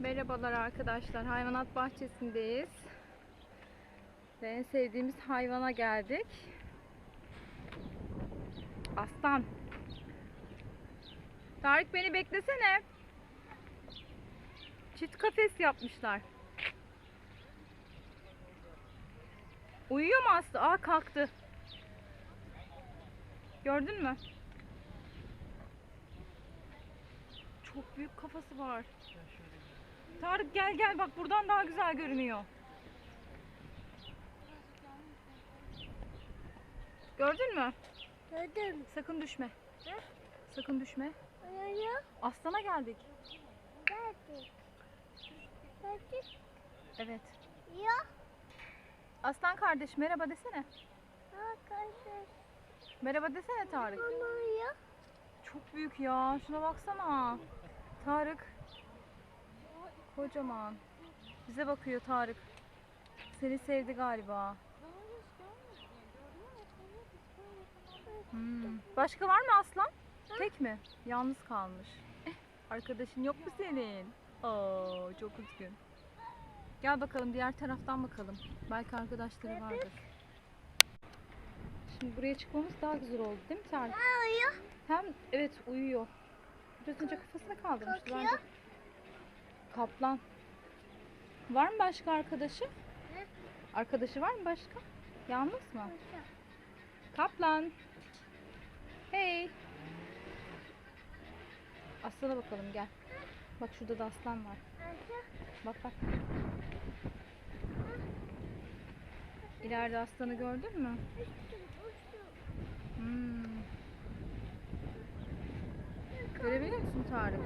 Merhabalar arkadaşlar. Hayvanat bahçesindeyiz. Ve en sevdiğimiz hayvana geldik. Aslan. Tarık beni beklesene. Çift kafes yapmışlar. Uyuyor mu Aslı? Aa kalktı. Gördün mü? Çok büyük kafası var. Tarık gel gel bak buradan daha güzel görünüyor. Gördün mü? Gördüm. Sakın düşme. Hı? Sakın düşme. Oraya Aslana geldik. geldik. Geldik. Evet. Ya. Aslan kardeş merhaba desene. Arkadaşlar. Merhaba desene Tarık. Onu ya. Çok büyük ya. Şuna baksana. Tarık. Kocaman. Bize bakıyor Tarık. Seni sevdi galiba. Hmm. Başka var mı aslan? Tek mi? Yalnız kalmış. Arkadaşın yok mu senin? Oo, çok üzgün. Gel bakalım diğer taraftan bakalım. Belki arkadaşları vardır. Şimdi buraya çıkmamız daha güzel oldu değil mi Tarık? Oraya. Hem evet uyuyor. Biraz önce kafasını kaldırmıştı. Bence kaplan. Var mı başka arkadaşı? Ne? Arkadaşı var mı başka? Yalnız mı? Kaplan. Hey. Aslana bakalım gel. Bak şurada da aslan var. Bak bak. İleride aslanı gördün mü? Hmm. Görebiliyor musun Tarık?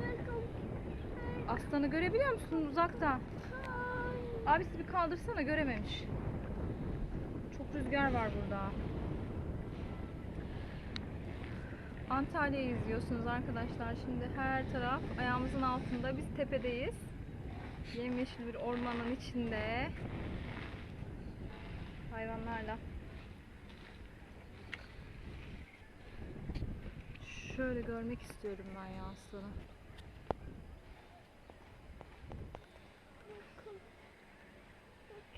Aslanı görebiliyor musun uzaktan? Abisi bir kaldırsana görememiş. Çok rüzgar var burada. Antalya'yı izliyorsunuz arkadaşlar. Şimdi her taraf ayağımızın altında. Biz tepedeyiz. Yemyeşil bir ormanın içinde. Hayvanlarla. Şöyle görmek istiyorum ben ya aslanı.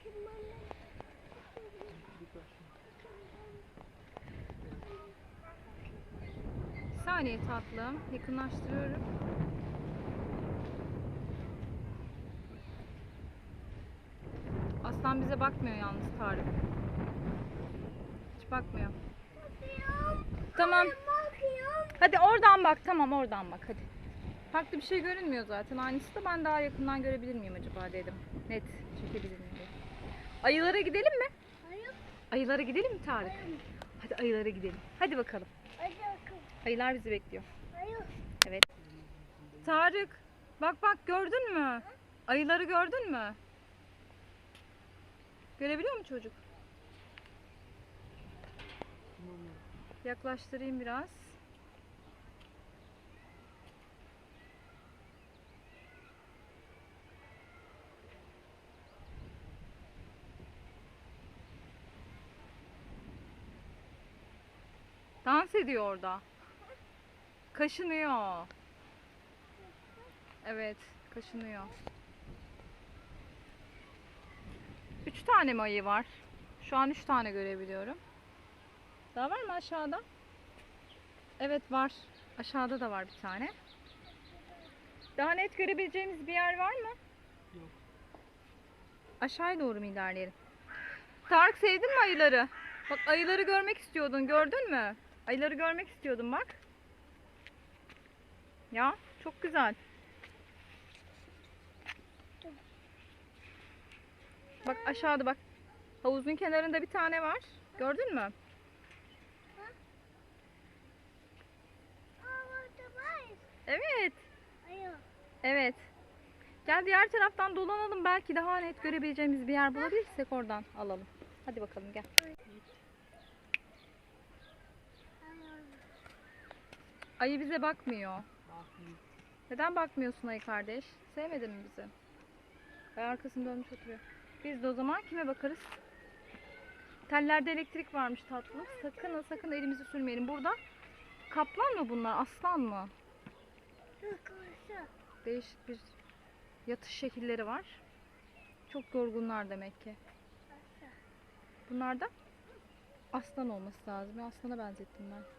Bir saniye tatlım. Yakınlaştırıyorum. Aslan bize bakmıyor yalnız Tarık. Hiç bakmıyor. Tamam. Hadi oradan bak. Tamam oradan bak hadi. Farklı bir şey görünmüyor zaten. Aynısı da ben daha yakından görebilir miyim acaba dedim. Net çekebilir miyim. Ayılara gidelim mi? Ayılara gidelim mi Tarık? Hadi ayılara gidelim. Hadi bakalım. Ayılar bizi bekliyor. Evet. Tarık bak bak gördün mü? Ayıları gördün mü? Görebiliyor mu çocuk? Yaklaştırayım biraz. Dans ediyor orada. Kaşınıyor. Evet, kaşınıyor. Üç tane mi ayı var? Şu an üç tane görebiliyorum. Daha var mı aşağıda? Evet var. Aşağıda da var bir tane. Daha net görebileceğimiz bir yer var mı? Yok. Aşağıya doğru mu ilerleyelim? Tarık sevdin mi ayıları? Bak ayıları görmek istiyordun. Gördün mü? Ayıları görmek istiyordum bak. Ya çok güzel. Bak aşağıda bak. Havuzun kenarında bir tane var. Gördün mü? Evet. Evet. Gel diğer taraftan dolanalım. Belki daha net görebileceğimiz bir yer bulabilirsek oradan alalım. Hadi bakalım gel. Ayı bize bakmıyor. Neden bakmıyorsun ayı kardeş? Sevmedin mi bizi? Ay arkasını dönmüş oturuyor. Biz de o zaman kime bakarız? Tellerde elektrik varmış tatlım. Sakın sakın elimizi sürmeyelim. Burada kaplan mı bunlar? Aslan mı? Değişik bir Yatış şekilleri var. Çok yorgunlar demek ki. Bunlar da aslan olması lazım. Aslana benzettim ben.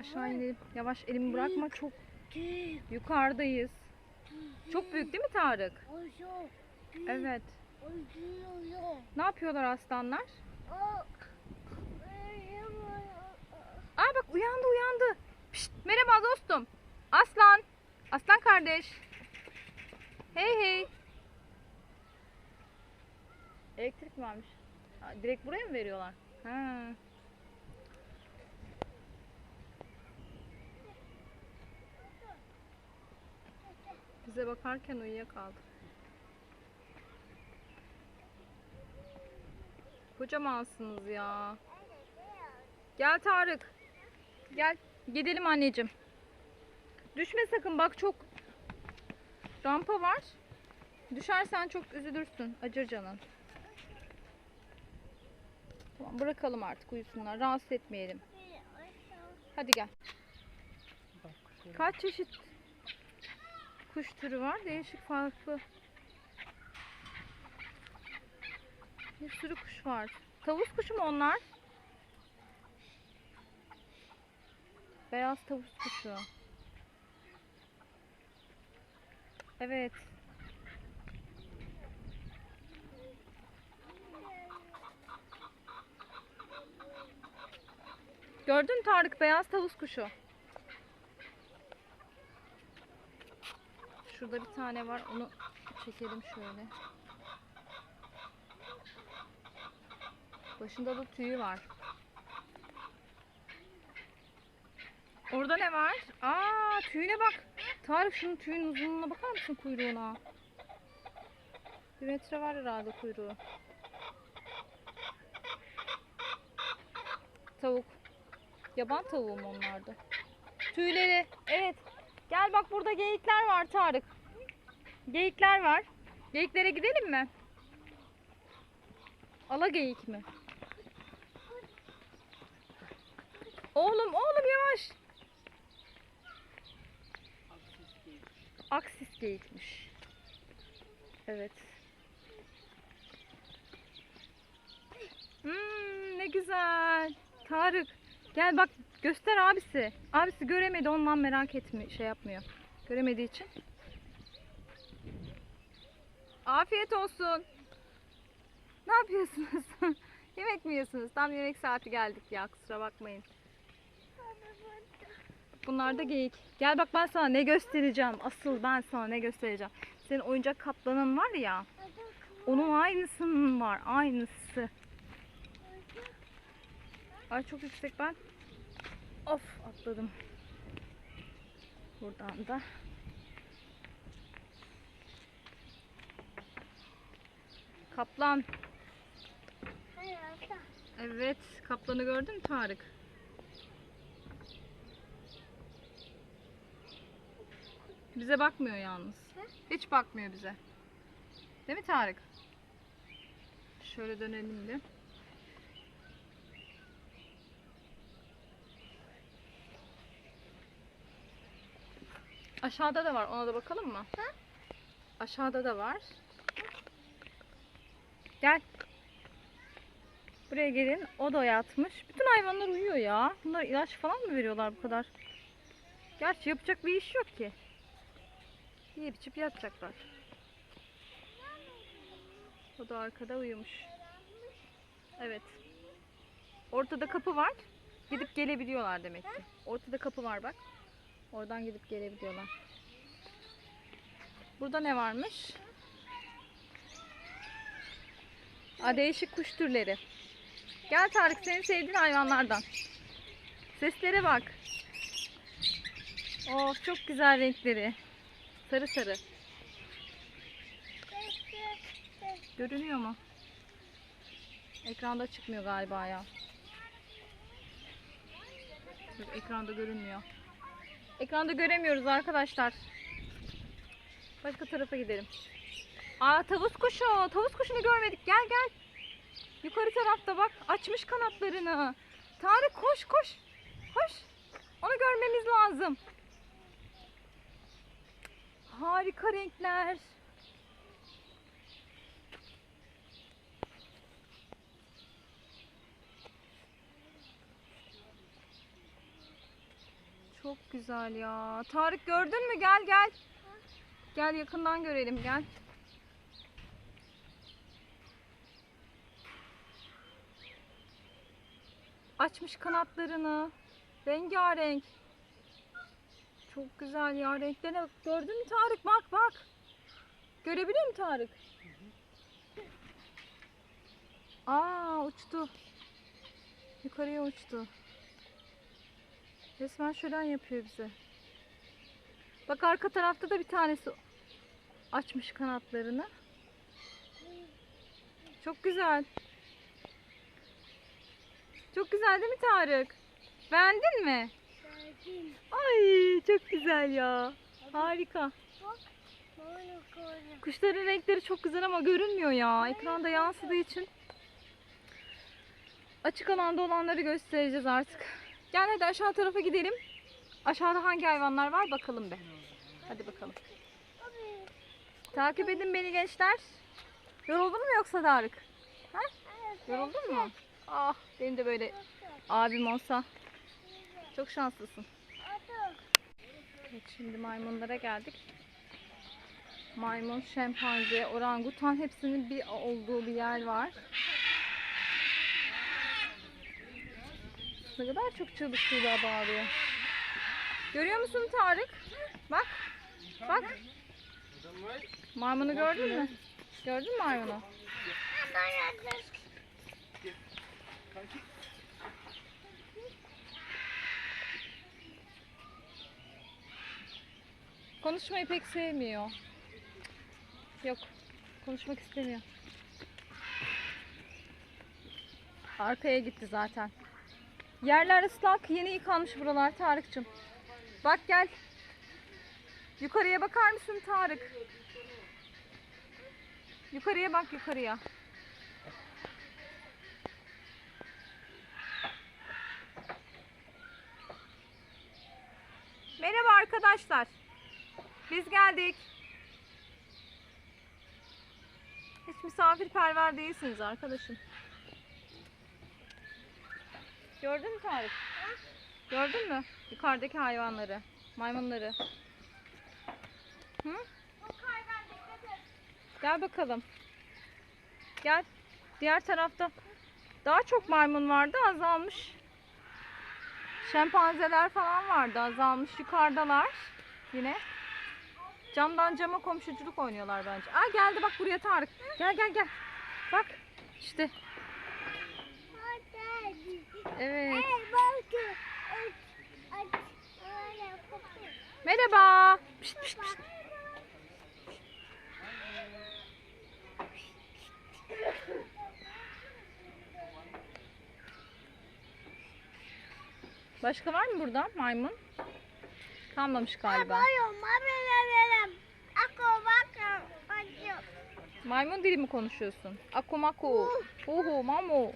Aşağı inelim. Yavaş elimi bırakma. Çok yukarıdayız. Çok büyük değil mi Tarık? Evet. Ne yapıyorlar aslanlar? Aa bak uyandı uyandı. Pişt, merhaba dostum. Aslan. Aslan kardeş. Hey hey. Elektrik mi varmış? Direkt buraya mı veriyorlar? Ha. Bize bakarken uyuyakaldı. Kocamansınız ya. Gel Tarık. Gel. Gidelim anneciğim. Düşme sakın bak çok rampa var. Düşersen çok üzülürsün. Acır canın. Tamam bırakalım artık uyusunlar. Rahatsız etmeyelim. Hadi gel. Kaç çeşit kuş türü var? Değişik farklı. Bir sürü kuş var. Tavus kuşu mu onlar? Beyaz tavus kuşu. Evet. Gördün mü Tarık beyaz tavus kuşu. Şurada bir tane var. Onu çekelim şöyle. Başında da tüyü var. Orada ne var? Aa tüyüne bak. Tarık şunun tüyün uzunluğuna bakar mısın kuyruğuna? Bir metre var herhalde kuyruğu. Tavuk. Yaban tavuğu mu onlarda? Tüyleri. Evet. Gel bak burada geyikler var Tarık. Geyikler var. Geyiklere gidelim mi? Ala geyik mi? Oğlum oğlum yavaş. Aksis geyikmiş. Evet. Hmm, ne güzel. Tarık gel bak göster abisi. Abisi göremedi ondan merak etmiyor şey yapmıyor. Göremediği için. Afiyet olsun. Ne yapıyorsunuz? yemek mi yiyorsunuz? Tam yemek saati geldik ya kusura bakmayın. Bunlar da geyik. Gel bak ben sana ne göstereceğim. Asıl ben sana ne göstereceğim. Senin oyuncak kaplanın var ya. Onun aynısının var. Aynısı. Ay çok yüksek ben. Of atladım. Buradan da. Kaplan. Evet. Kaplanı gördün mü Tarık? Bize bakmıyor yalnız. Hiç bakmıyor bize. Değil mi Tarık? Şöyle dönelim bir. Aşağıda da var. Ona da bakalım mı? Aşağıda da var. Gel. Buraya gelin. O da yatmış. Bütün hayvanlar uyuyor ya. Bunlar ilaç falan mı veriyorlar bu kadar? Gerçi yapacak bir iş yok ki. Yiyip içip yatacaklar. O da arkada uyumuş. Evet. Ortada kapı var. Gidip gelebiliyorlar demek ki. Ortada kapı var bak. Oradan gidip gelebiliyorlar. Burada ne varmış? Aa, değişik kuş türleri. Gel Tarık senin sevdiğin hayvanlardan. Seslere bak. Of çok güzel renkleri. Sarı sarı. Görünüyor mu? Ekranda çıkmıyor galiba ya. Yok, ekranda görünmüyor. Ekranda göremiyoruz arkadaşlar. Başka tarafa gidelim. Aa tavus kuşu. Tavus kuşunu görmedik. Gel gel. Yukarı tarafta bak. Açmış kanatlarını. Tarık koş koş. Koş. Onu görmemiz lazım. Harika renkler. Çok güzel ya. Tarık gördün mü? Gel gel. Gel yakından görelim gel. Açmış kanatlarını. Rengarenk. Çok güzel ya renklerine. Gördün mü Tarık? Bak bak. Görebiliyor musun Tarık? Aa uçtu. Yukarıya uçtu. Resmen şölen yapıyor bize. Bak arka tarafta da bir tanesi açmış kanatlarını. Çok güzel. Çok güzel değil mi Tarık? Beğendin mi? Geldim. Ay çok güzel ya. Harika. Bak. Kuşların renkleri çok güzel ama görünmüyor ya. Ekranda yansıdığı için. Açık alanda olanları göstereceğiz artık. Gel hadi aşağı tarafa gidelim. Aşağıda hangi hayvanlar var bakalım be. Hadi bakalım. Takip edin beni gençler. Yoruldun mu yoksa Tarık? Evet, Yoruldun mu? Ah benim de böyle abim olsa. Çok şanslısın. Evet, şimdi maymunlara geldik. Maymun, şempanze, orangutan hepsinin bir olduğu bir yer var. Ne kadar çok çığlık çığlığa bağırıyor. Görüyor musun Tarık? Bak. Bak. Maymunu gördün mü? Gördün mü maymunu? Konuşmayı pek sevmiyor. Yok. Konuşmak istemiyor. Arkaya gitti zaten. Yerler ıslak. Yeni yıkanmış buralar Tarık'cığım. Bak gel. Yukarıya bakar mısın Tarık? Yukarıya bak yukarıya. Arkadaşlar. Biz geldik. Hiç misafirperver değilsiniz arkadaşım. Gördün mü Tarık? Gördün mü? Yukarıdaki hayvanları, maymunları. Hı? Gel bakalım. Gel. Diğer tarafta daha çok maymun vardı, azalmış. Şempanzeler falan vardı, azalmış. Yukarıdalar yine. Camdan cama komşuculuk oynuyorlar bence. Aa geldi bak buraya Tarık. Gel gel gel. Bak işte. Evet. Merhaba. Pişt, pişt, pişt. Başka var mı burada maymun? Kalmamış galiba. Maymun dili mi konuşuyorsun? Akumaku. Uhu mamu.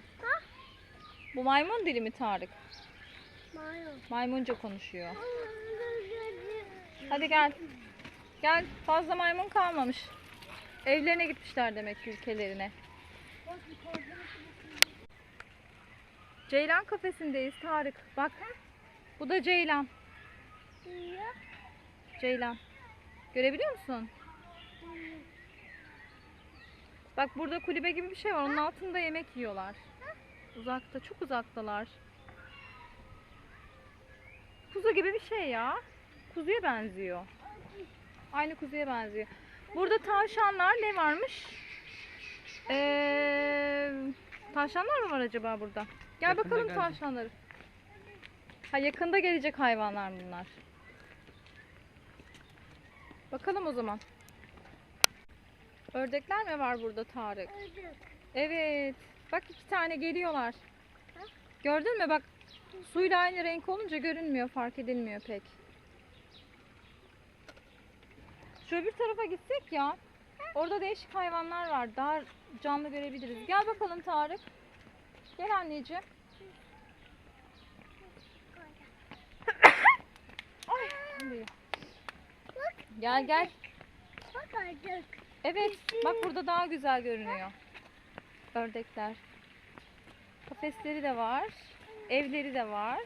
Bu maymun dili mi Tarık? Bakıyorum. Maymunca konuşuyor. Hadi gel. Gel. Fazla maymun kalmamış. Evlerine gitmişler demek ki ülkelerine. Ceylan kafesindeyiz Tarık. Bak. Bu da Ceylan. Ceylan. Görebiliyor musun? Bak burada kulübe gibi bir şey var. Onun altında yemek yiyorlar. Uzakta, çok uzaktalar. Kuzu gibi bir şey ya. Kuzuya benziyor. Aynı kuzuya benziyor. Burada tavşanlar ne varmış? Ee, tavşanlar mı var acaba burada? Gel Yakında bakalım gelecek. tavşanları. Ha yakında gelecek hayvanlar bunlar. Bakalım o zaman. Ördekler mi var burada Tarık? Evet. Bak iki tane geliyorlar. Gördün mü bak suyla aynı renk olunca görünmüyor fark edilmiyor pek. Şu öbür tarafa gitsek ya. Orada değişik hayvanlar var. Daha canlı görebiliriz. Gel bakalım Tarık. Gel anneciğim. Ay. Gel gel. Ördek. Evet, bak burada daha güzel görünüyor. Ördekler. Kafesleri de var. Evleri de var.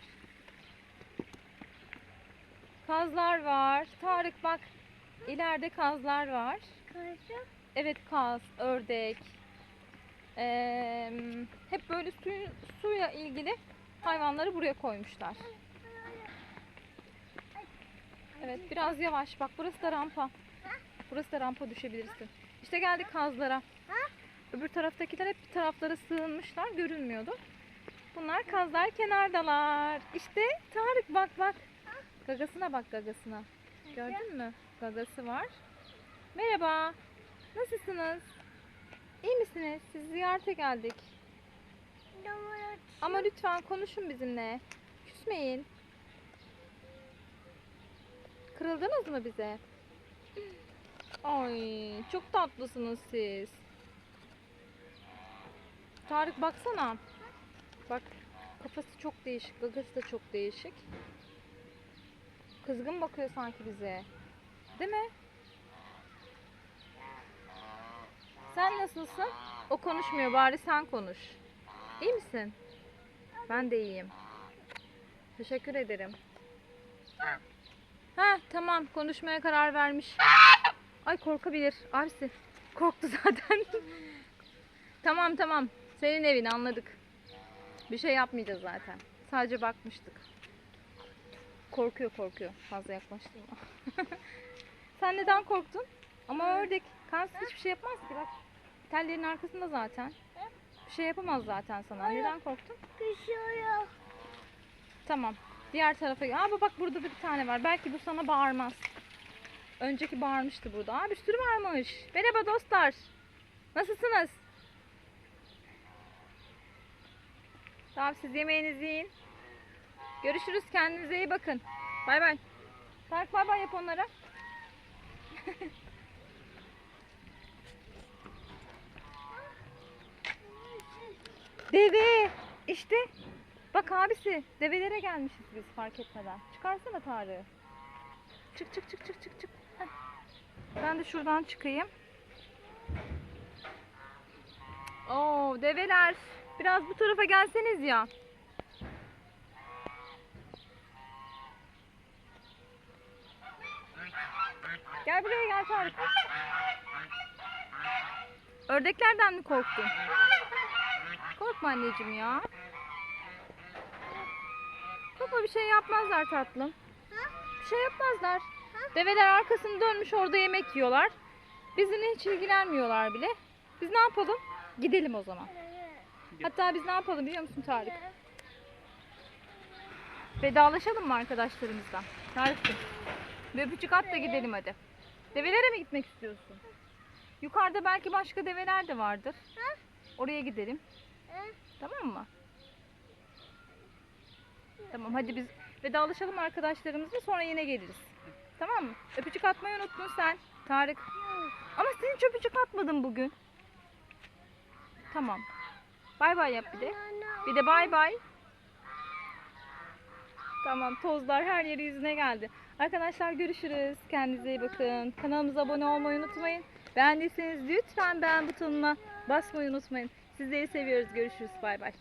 Kazlar var. Tarık bak. ileride kazlar var. Evet kaz, ördek. Ee, hep böyle suyu, suyla ilgili hayvanları buraya koymuşlar. Evet biraz yavaş. Bak burası da rampa. Burası da rampa düşebilirsin. İşte geldik kazlara. Öbür taraftakiler hep bir taraflara sığınmışlar. Görünmüyordu. Bunlar kazlar kenardalar. İşte Tarık bak bak. Gagasına bak gagasına. Gördün mü? Gagası var. Merhaba. Nasılsınız? İyi misiniz? Sizi ziyarete geldik. Ama lütfen konuşun bizimle. Küsmeyin. Kırıldınız mı bize? Ay çok tatlısınız siz. Tarık baksana. Bak kafası çok değişik, gagası da çok değişik. Kızgın bakıyor sanki bize. Değil mi? Sen nasılsın? O konuşmuyor bari sen konuş. İyi misin? Ben de iyiyim. Teşekkür ederim. Ha tamam konuşmaya karar vermiş. Ay korkabilir. Abisi korktu zaten. tamam tamam. Senin evin anladık. Bir şey yapmayacağız zaten. Sadece bakmıştık. Korkuyor korkuyor. Fazla yaklaştırma. Sen neden korktun? Ama ördek. Kansız hiçbir şey yapmaz ki bak. Tellerin arkasında zaten. Bir şey yapamaz zaten sana. Neden korktun? Kışıyor. Tamam. Diğer tarafa. Aa bak burada da bir tane var. Belki bu sana bağırmaz. Önceki bağırmıştı burada. Aa bir sürü varmış. Merhaba dostlar. Nasılsınız? Tamam siz yemeğinizi yiyin. Görüşürüz. Kendinize iyi bakın. Bay bay. Tarık bay bay yap onlara. Deve. İşte. Bak abisi. Develere gelmişiz biz fark etmeden. Çıkarsana Tarık'ı. Çık çık çık çık çık çık. Ben de şuradan çıkayım. Oo develer. Biraz bu tarafa gelseniz ya. Gel buraya gel Tarık. Ördeklerden mi korktun? Korkma anneciğim ya. Korkma bir şey yapmazlar tatlım. Bir şey yapmazlar. Develer arkasını dönmüş orada yemek yiyorlar. Bizimle hiç ilgilenmiyorlar bile. Biz ne yapalım? Gidelim o zaman. Hatta biz ne yapalım biliyor musun Tarık? Vedalaşalım mı arkadaşlarımızla? Tarık'cığım. Bir öpücük at da gidelim hadi. Develere mi gitmek istiyorsun? Yukarıda belki başka develer de vardır. Oraya gidelim. Tamam mı? Tamam hadi biz vedalaşalım arkadaşlarımızla sonra yine geliriz. Tamam mı? Öpücük atmayı unuttun sen Tarık. Ama sen hiç öpücük atmadın bugün. Tamam. Bay bay yap bir de. Bir de bay bay. Tamam tozlar her yeri yüzüne geldi. Arkadaşlar görüşürüz. Kendinize iyi bakın. Kanalımıza abone olmayı unutmayın. Beğendiyseniz lütfen beğen butonuna basmayı unutmayın. Sizleri seviyoruz. Görüşürüz. Bay bay.